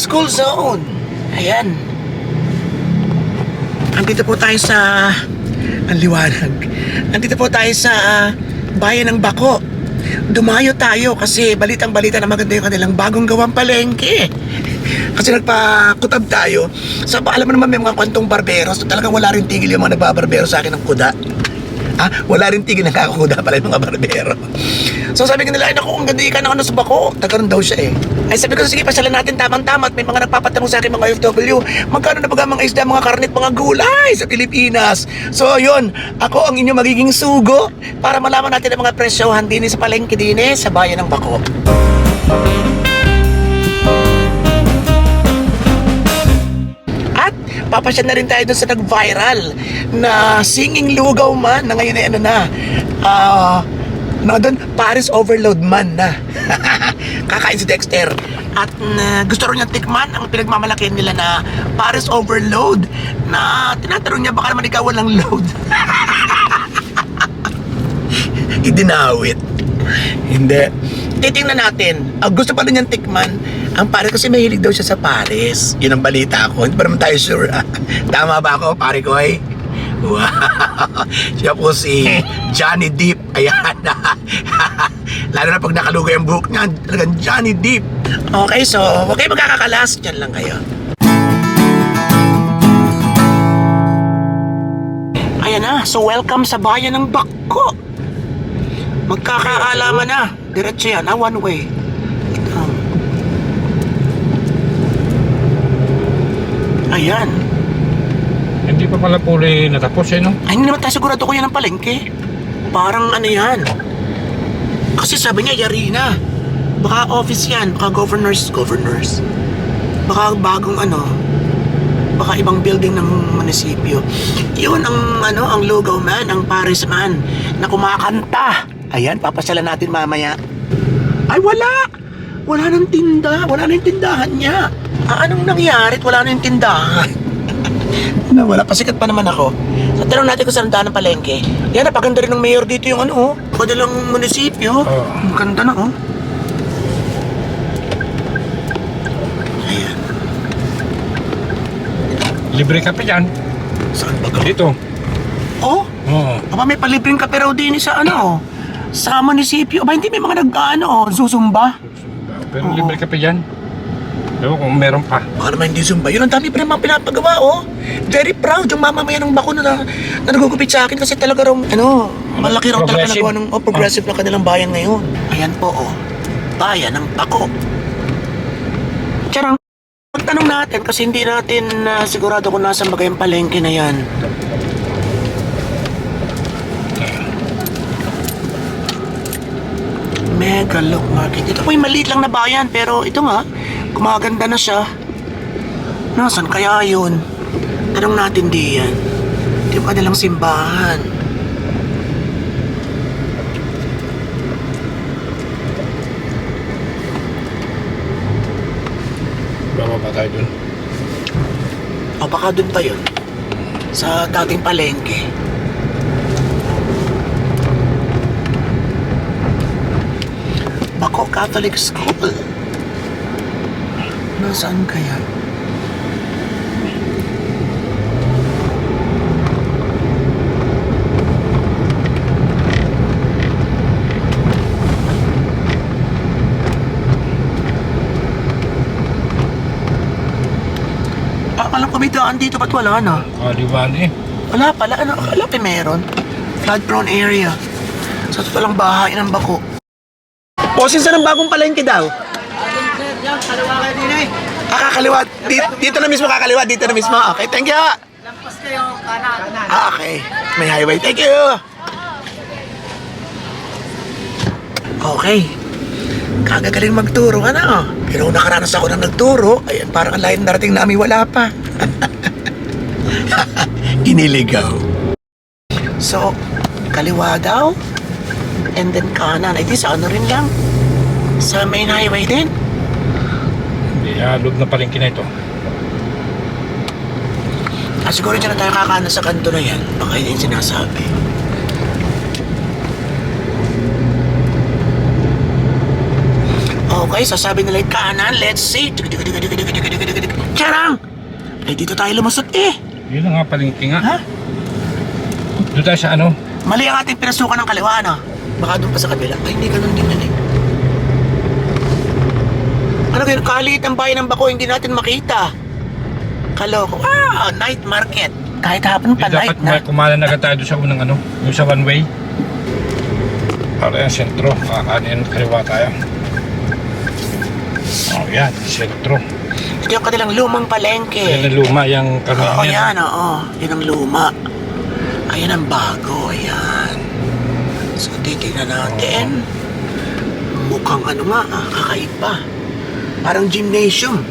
school zone. Ayan. Andito po tayo sa... Ang liwanag. Andito po tayo sa ah, bayan ng Bako. Dumayo tayo kasi balitang balita na maganda yung kanilang bagong gawang palengke. Kasi nagpakutab tayo. Sa alam mo naman may mga kwentong barberos. Talagang wala rin tigil yung mga nagbabarbero sa akin ng kuda. Ah, wala rin tigil ng kakakuda pala yung mga barbero. So sabi ko nila, ay naku, ang ganda ka ng ano sa bako. Tagaroon daw siya eh. Ay sabi ko, sige, pasyalan natin tamang-tama at may mga nagpapatanong sa akin mga OFW, magkano na ba mga isda, mga karnit, mga gulay sa Pilipinas? So yun, ako ang inyong magiging sugo para malaman natin ang mga presyohan din sa palengke din eh, sa bayan ng Bako. At papasya na rin tayo dun sa nag-viral na singing lugaw man na ngayon ay ano na. Ah, na doon, Paris Overload man na. Kakain si Dexter. At na gusto rin niya tikman ang pinagmamalaki nila na Paris Overload na tinatanong niya baka naman ikaw walang load. Idinawit. Hindi. Titingnan natin. Ang gusto pa rin niyang tikman, ang Paris kasi mahilig daw siya sa Paris. Yun ang balita ko. Hindi pa naman tayo sure. Tama ba ako, pare ko eh? Wow! Siya po si Johnny Deep. Ayan. Lalo na pag nakalugay ang buhok niya, talagang Johnny Deep. Okay, so kayo magkakakalas. Diyan lang kayo. Ayan na, so welcome sa bayan ng Bako. Magkakaalaman na. Diretso yan, ah, one way. Ayan. Hindi pa pala puli natapos eh, no? Ay, hindi naman tayo sigurado ko yan ang palengke. Parang ano yan. Kasi sabi niya, yari na. Baka office yan, baka governors, governors. Baka bagong ano, baka ibang building ng munisipyo. Yun ang ano, ang logo man, ang Paris man, na kumakanta. Ayan, papasyalan natin mamaya. Ay, wala! Wala nang tinda, wala nang tindahan niya. Ah, anong nangyari? at Wala nang tindahan. na wala, pasikat pa naman ako. So, tanong natin kung saan daan ng palengke. Yan, napaganda rin ng mayor dito yung ano, oh. Padalang munisipyo. Oo. Ang ganda na, oh. Ayan. Libre ka pa dyan. Saan ba ka? Dito. Oh, Oo. aba may palibreng kape raw din sa ano, oh. Sa munisipyo. Aba, hindi may mga nag-ano, oh, susumba. Pero Oo. libre ka pa dyan. Ewan kung meron pa. Baka naman hindi zumba. Yun ang dami pa naman pinapagawa, oh. Very proud yung mamamayan ng bako na, na, na nagugupit sa akin kasi talaga raw, ano, malaki raw talaga nagawa ng, oh, progressive na kanilang bayan ngayon. Ayan po, oh. Bayan ng bako. Charang, tanong natin kasi hindi natin ah, sigurado kung nasa bagay ang palengke na yan. Mega Look Market. Ito po yung maliit lang na bayan pero ito nga, gumaganda na siya. Nasaan kaya yun? Tanong natin di yan. Di ba kanilang simbahan? Bababa tayo dun. O baka dun pa yun? Sa dating palengke. Bako Catholic School. Nasaan kaya? Ah, alam ko may daan dito, ba't wala na? Kaliwan eh. Wala pala, ano, pa meron. Flood prone area. Sa lang bahay ng bako. Bosin sa ng bagong palengke daw. Ah, kakaliwa. Dito, dito na mismo kakaliwa, dito na mismo. Okay, thank you. Lampas kayo, kanan. Ah, okay. May highway. Thank you. Okay. Kagagaling magturo ka na, oh. Pero kung nakaranas ako ng nagturo, ay parang ang lahat narating namin wala pa. Iniligaw. So, kaliwa daw. And then kanan. Ay, di sa ano rin lang. Sa main highway din. Hindi, ah, loob na palengke na ito. Ah, siguro dyan na tayo kakanan sa kanto na yan. Baka yun yung sinasabi. Okay, sasabi nila yung kanan. Let's see. Charang! Ay, dito tayo lumusot eh. Yun na nga palengke nga. Ha? Doon tayo sa ano? Mali ang ating pinasukan ng kaliwa, ano? Baka doon pa sa kabila. Ay, hindi ganun din yan eh. Ano kayo, kalit ang bayan ng Bako, hindi natin makita. Kaloko. Ah, night market. Kahit hapon pa, night dapat na. may kumalan na agad tayo doon sa unang ano, yung sa one way. Para yung sentro, kakanin, kaliwa tayo. Oh, yan, sentro. Ito yung kanilang lumang Yan palengke. ang luma, yung Oo, karamihan. yan, oo. Yan ang luma. Ayan ang bago, ayan. So, titignan natin. Mukhang ano nga, ah, kakaiba. Parang gymnasium.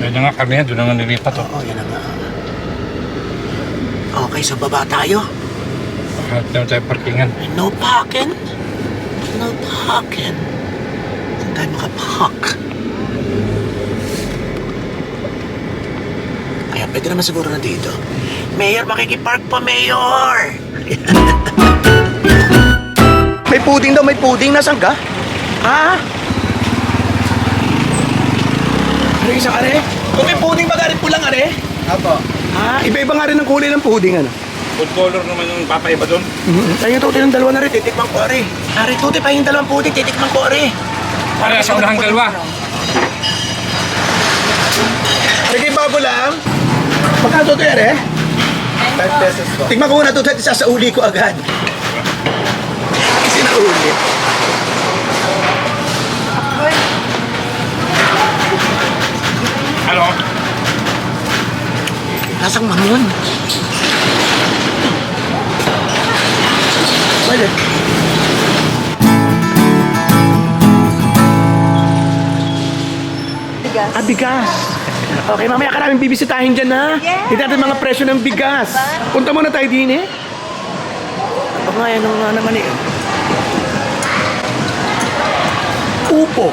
Yan na nga kami, doon na nga nilipat. Oh. Oo, yan na nga. Okay, so baba tayo. Hanap naman tayo parkingan. No parking. No parking. Saan tayo makapark? Ayan, pwede naman siguro na dito. Mayor, makikipark pa, Mayor! may puding daw, may puding. Nasaan ka? Ha? Ano isang are? Kung may puding ba garit pulang are? Apo. Ah, iba-iba nga rin ang kulay ng puding, ano? Food color naman yung papaiba doon. Mm-hmm. Tayo tuti ng dalawa na rin, titikman ko rin. Ari, tuti pa yung dalawang puti, titikman ko rin. Para sa unahang dalawa. Sige, bago lang. Magkano tuti, ere? 5 pesos po. Tingnan ko muna tuti, sa sa uli ko agad. Lasang mamon. Pwede. Bigas. Ah, bigas. Okay, mamaya ka namin bibisitahin dyan, ha? Yes. Tignan natin mga presyo ng bigas. Punta muna tayo din, eh. Ako nga, yan ang nga naman, eh. Upo.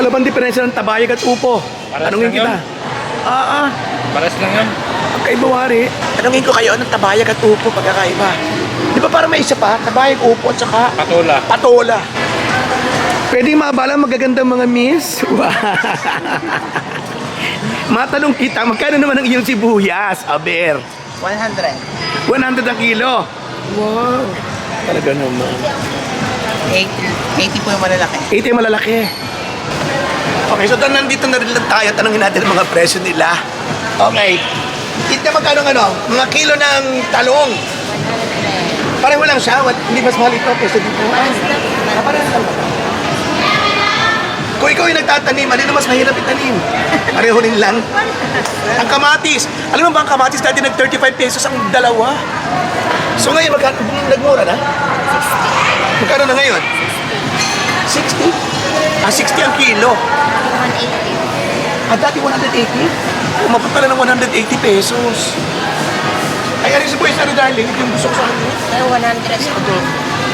Ano bang diferensya ng tabayag at upo? Pares lang kita. yun. Ah, ah. Pares lang yan. Magkaiba, wari. Tanungin ko kayo, anong tabayag at upo pagkakaiba? Di ba para may isa pa? Tabayag, upo, at saka Patola. patola. Pwede maabala magagandang mga miss? Wow. Matanong kita, magkano naman ang iyong sibuyas, Aber? 100. 100 ang kilo. Wow. Talaga naman. 80. 80 po yung malalaki. 80 yung malalaki. Okay, so dan nandito na rin lang tayo. Tanungin natin ang mga presyo nila. Okay. Kita magkano ano? Mga kilo ng talong. Pareho lang siya. Wat- Hindi mas mahal ito kaysa dito. Ah, pareho lang? Kung ikaw yung nagtatanim, ano mas mahirap itanim? Pareho rin lang. Ang kamatis. Alam mo ba ang kamatis dati nag 35 pesos ang dalawa? So ngayon, magkano? Nagmura na? Magkano na ngayon? 60? Ah, 60 ang kilo. 180. Ah, dati 180? Umabot pala ng 180 pesos. Ay, ano si Boy Sari Darling? Ito yung gusto ko sa. Ay, 100 ito.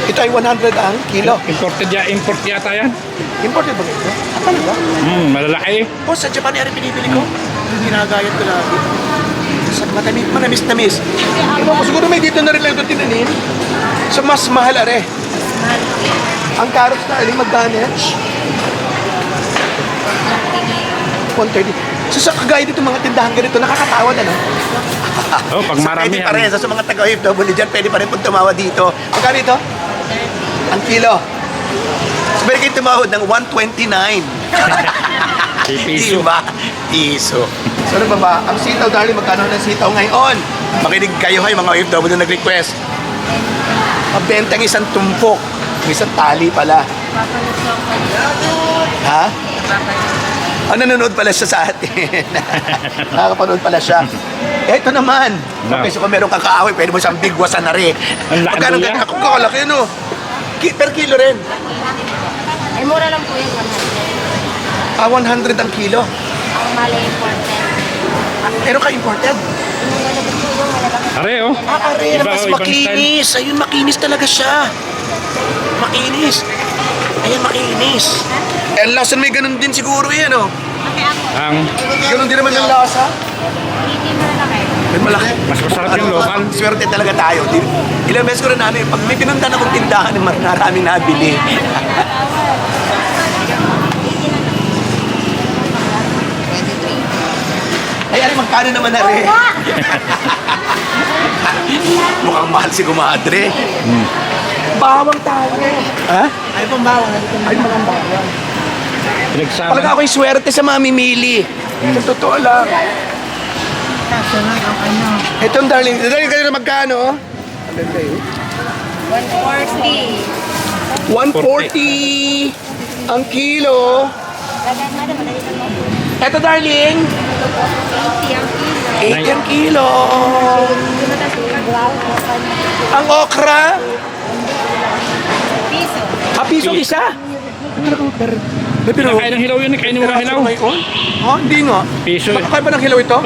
Ito ay 100 ang kilo. Imported ya, import yata yan. Imported ba ito? Ah, talaga? Hmm, malalaki. Oh, sa Japan ay pinibili ko. Ginagayat ko lagi. Sa matamis, manamis tamis. Ano ko, siguro may dito na rin lang ito tinanim. So, mas mahal are. Yan. Ang carrots na aling magdanage. 130. So sa kagaya dito mga tindahan ganito, nakakatawa na no? Oh, pag So, marami pwede pa rin, yan. sa mga taga-OFW dyan, pwede pa rin pong tumawa dito. Magkano ito? Ang kilo. So pwede kayo tumawad ng 129. Piso. Diba? Piso. So ano ba ba? Ang sitaw, darling, magkano ng sitaw ngayon? Makinig kayo kayo, mga OFW na nag-request. Mabenta ang isang tumpok. Ang isang tali pala. Ko ang. Ah, nanonood pala siya sa atin. Nakakapanood pala siya. Ito naman. Na. Okay, so kung meron kang kaaway, pwede mo siyang bigwasan na rin. Ang laki Magkano niya. ganyan? Ako kakalaki, no? Ki- per kilo rin. Ay, mura lang po yung 100. Ah, 100 ang kilo. Ang mali important. Meron ka imported? Yung malabot po yung. Are, oh. Ah, pare, Iba, mas ibang makinis. Ayun, makinis talaga siya. Makinis. Ayun, makinis. Eh, Lawson may ganun din siguro yan, oh. Ang Ganun din naman yung lasa. Hindi mo na malaki. mas masarap yung local. Swerte talaga tayo. Ilang beses ko na namin, eh, pag may pinunta na akong tindahan, eh, mar- marami nabili. Ay, ano, magkano naman na rin? Mukhang mahal si kumadre. Hmm. Bawang tayo. Ha? Ay, pambawang. Ay, pambawang. Pinagsama. Talaga ako'y swerte sa mamimili. Sa totoo lang. Kaso na ang ano. Itong darling, darling kayo na magkano? 140. 140 ang kilo. Ito darling, 80 ang 80 kilo. ang kilo. Ang okra, Piso. a piso isa. May pero, Kinakain ng hilaw yun, eh. kainin mo ka hilaw. Ha? Hindi nga. Piso. Makakain ba ng hilaw ito?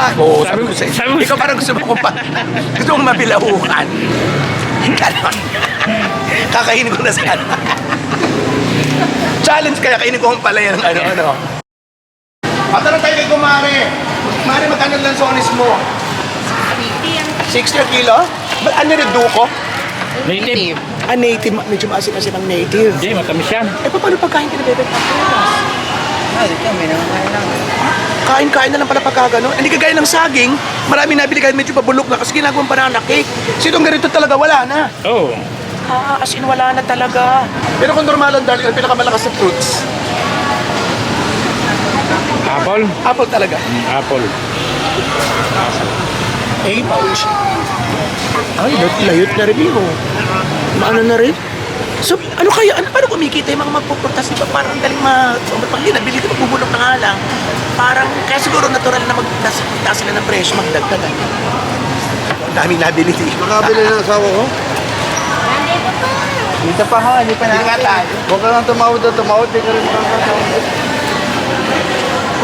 Ha? Oo, sabi ko sa'yo. sabi mo- Ikaw parang gusto mo kong pa. Gusto mong mabilaukan. Ganon. Kakainin ko na sana. Challenge kaya kainin ko ang palaya ng ano-ano. Patanong tayo kay Kumare. Kumare, magkano lang sonis mo? 60 ang kilo? Ba't ano rin duko? Native. Ah, native. Medyo maasim-asim ang native. Hindi, matamis yan. Eh, paano pagkain ka na bebe? Ah, dito, may naman lang. Kain-kain na lang pala pagka gano'n. Hindi kagaya ng saging. Marami nabili kahit medyo pabulok na kasi ginagawang banana cake. Sitong ganito talaga, wala na. Oh. Ah, as in wala na talaga. Pero kung normal ang darling, ang pinakamalakas na fruits, Apple. apple talaga. Apple. Eh, bawal siya. Ay, layot, layot na rin yun. Maano na rin? So, ano kaya, ano, paano kumikita yung mga magpupuntas? Diba parang ang galing ma... Pag hindi nabili, di ba bubulok na nga lang. Parang, kaya siguro natural na magtaas magtaas sila ng presyo, magdagdagan. Ang daming nabili. Makabili ng asawa ko? Dito pa ha, hindi pa Hindi nga tayo. Huwag ka lang tumawad na tumawad, di ka rin makakasawad.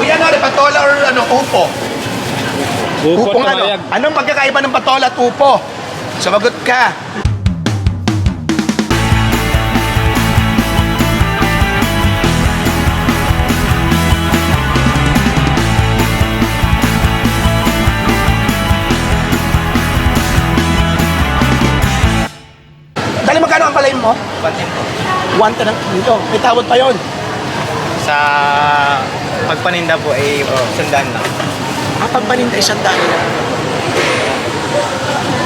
Kuya, ano, patola or ano, upo? Upo at ano? Anong pagkakaiba ng patola at upo? Sumagot ka. Mo? Pati po. One to ng kilo. May tawad pa yon. Sa pagpaninda po ay oh. sundan lang. Ah, pagpaninda isang daan lang.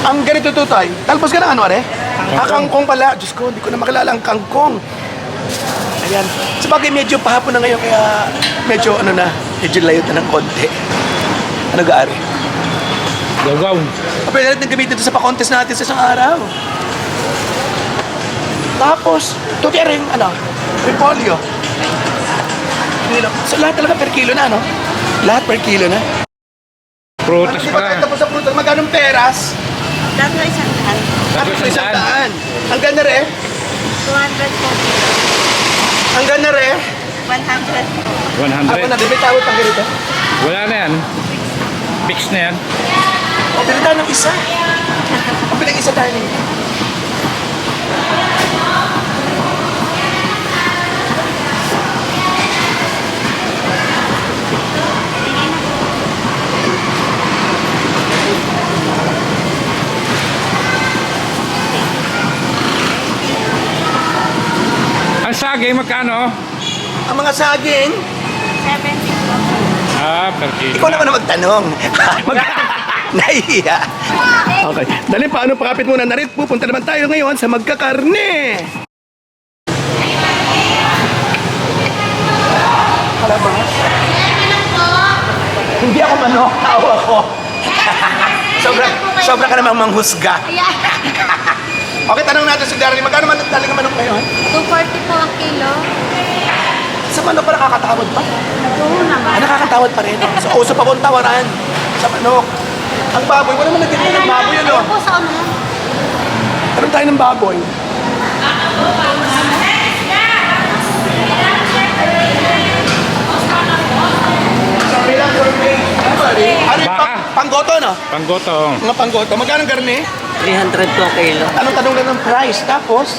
Ang ganito to, Tay. Talpos ka ng ano, are? Ah, kangkong pala. Diyos ko, hindi ko na makilala ang kangkong. Ayan. Sabagay, medyo pahapon na ngayon, kaya medyo ano na, medyo layo na ng konti. Ano ga, are? Gagaw. Ah, Pwede natin gamitin ito sa pa-contest natin sa isang araw. Tapos, ito kaya rin, ano, repolyo. Kilo. So, lahat talaga per kilo na, no? Lahat per kilo na. Prutas Di pa. ba tapos sa prutas, magkano peras? Dato na isang daan. Tapos Tapos isang isang daan. Ang ganda rin. 200 po. Ang ganda rin. 100 po. Ako na, 100. di ba tawag pang ganito? Wala na yan. Fix na yan. O, pili tayo ng isa. O, pili ng isa tayo ng Sagay, magkano? Ang mga saging, 70 po. Ah, per kilo. ikaw naman ang magtanong. Mag Nahiya. Okay. Dali, paano pakapit muna na rin? Pupunta naman tayo ngayon sa magkakarne. Kalabas? Hindi ako manok, tao ako. sobra, sobra ka namang manghusga. Okay, tanong natin si Darlene, magkano man ang manok ngayon? 240 po ang kilo. Sa manok pa nakakatawad pa? Oo naman. Ah, nakakatawad pa rin. So, uso pa pong tawaran sa manok. Ang baboy, wala naman nagtitin ng baboy, ano? Ano po sa ano? Tanong tayo ng baboy. Ano yung Baka. pang, panggoto, no? Panggoto. Mga panggoto. Magkano ang karne? 300 po kilo. Anong tanong lang ng price? Tapos,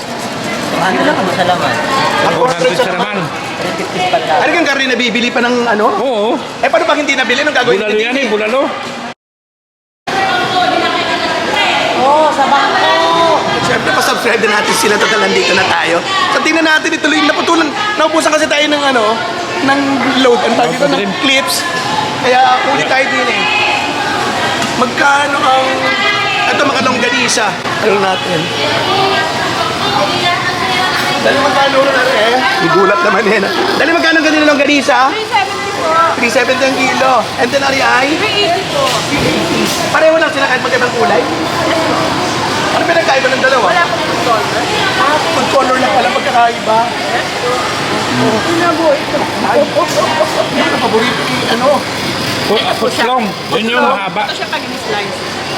Ano lang po sa laman? ang 400 sa naman. 350 pa. Ano kang karne nabibili pa ng ano? Oo. Eh, paano pag hindi nabili? Anong gagawin? Bulalo yan eh, bulalo. Oo, sa bangko. Siyempre, pasubscribe din natin sila total nandito na tayo. So, tingnan natin ituloy. Naputulan, naubusan kasi tayo ng ano, ng load. Ang tawag dito, ng clips. Kaya uli tayo din eh. Magkano ang... Ito mga longganisa. Ano natin? Dali magkano na natin eh? Igulat naman eh. Dali magkano ganito longganisa? 370 po. 370 ang kilo. And then ari ay? 380 po. Pareho lang sila kahit magkaibang kulay. Ano pinagkaiba ng dalawa? Wala po ng dollar. Ah, food color lang pala pagkakaiba. Pinabo ito. Ay, yan ang paborito ni ano. Putlong. Yun yung mahaba. Ito siya pag slice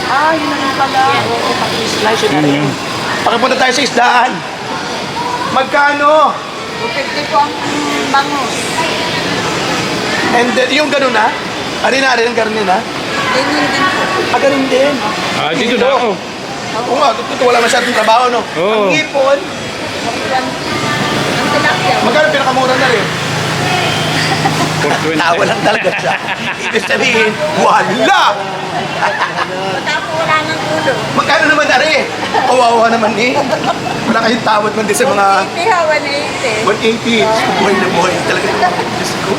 Ah, yun na pala. Oo, pati-slice yun na rin. Pakipunta tayo sa isdaan. Magkano? 50 po ang bangus. And then, yung ganun na? Ari na, ari ang ganun na? Ganyan din po. Ah, ganun din. Ah, dito na ako. Oo nga, totoo wala masyadong trabaho, no? Oo. Ang ipon, Ang tilapia. magkano pinakamura na rin? 420. Tawa lang talaga siya. Ibig sabihin, wala! Tapos wala ng ulo. Magkano naman na rin? Kawawa naman eh. Wala kayong tawad man din sa mga 80 ha, 180. 180. Buhay na buhay talaga. Diyos ko.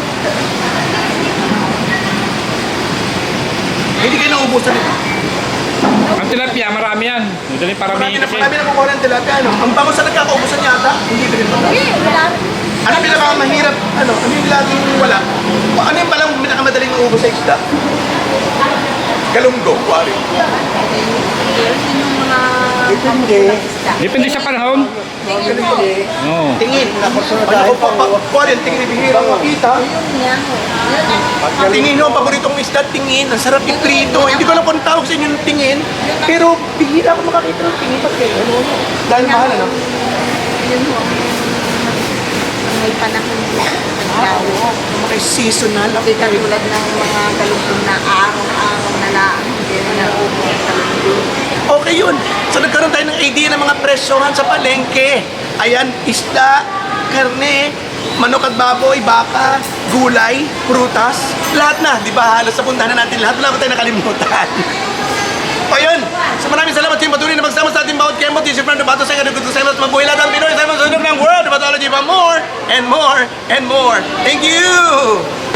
Hindi kayo naubusan ito. Ang tilapia, marami yan. Madali para Marami may na kasi. marami na kukuha ng tilapia. Ano? Ang bango sa nagkakaubusan yata. Hindi ba rin ba? Hindi, wala. Ano yung pinakamahirap? Ano? Ano yung laging wala? O ano yung palang pinakamadaling maubos sa isda? Galunggo, kuwari. Yung Depende. Depende sa panahon. Tingin po. Oo. Tingin. Ano ko pa, pa, kuwari, ang tingin ni Bihira makita. Tingin no, paboritong isda, tingin. Ang sarap iprito. Hindi ko alam kung tawag sa inyo ng tingin. Pero bihira ako makakita ng tingin. Kayo? Ano? Dahil mahal, ano? Yun po. May panahon. Ah, oo. Mga seasonal. Hindi katulad ng mga galugtong na araw-araw na lang. Hindi na upo ang galugtong. Okay yun. So nagkaroon tayo ng idea ng mga presyohan sa palengke. Ayan, isda, karne, manok at baboy, baka, gulay, prutas, lahat na. Di ba? Halos sa puntahan na natin lahat. Wala ba tayo nakalimutan? o yun. So maraming salamat sa patuloy na magsama sa ating bawat kemot. This is Fernando Bato sa. Gusto sa inyo. Mabuhay lahat ang Pinoy sa mga sunog ng world. Batology pa more and more and more. Thank you!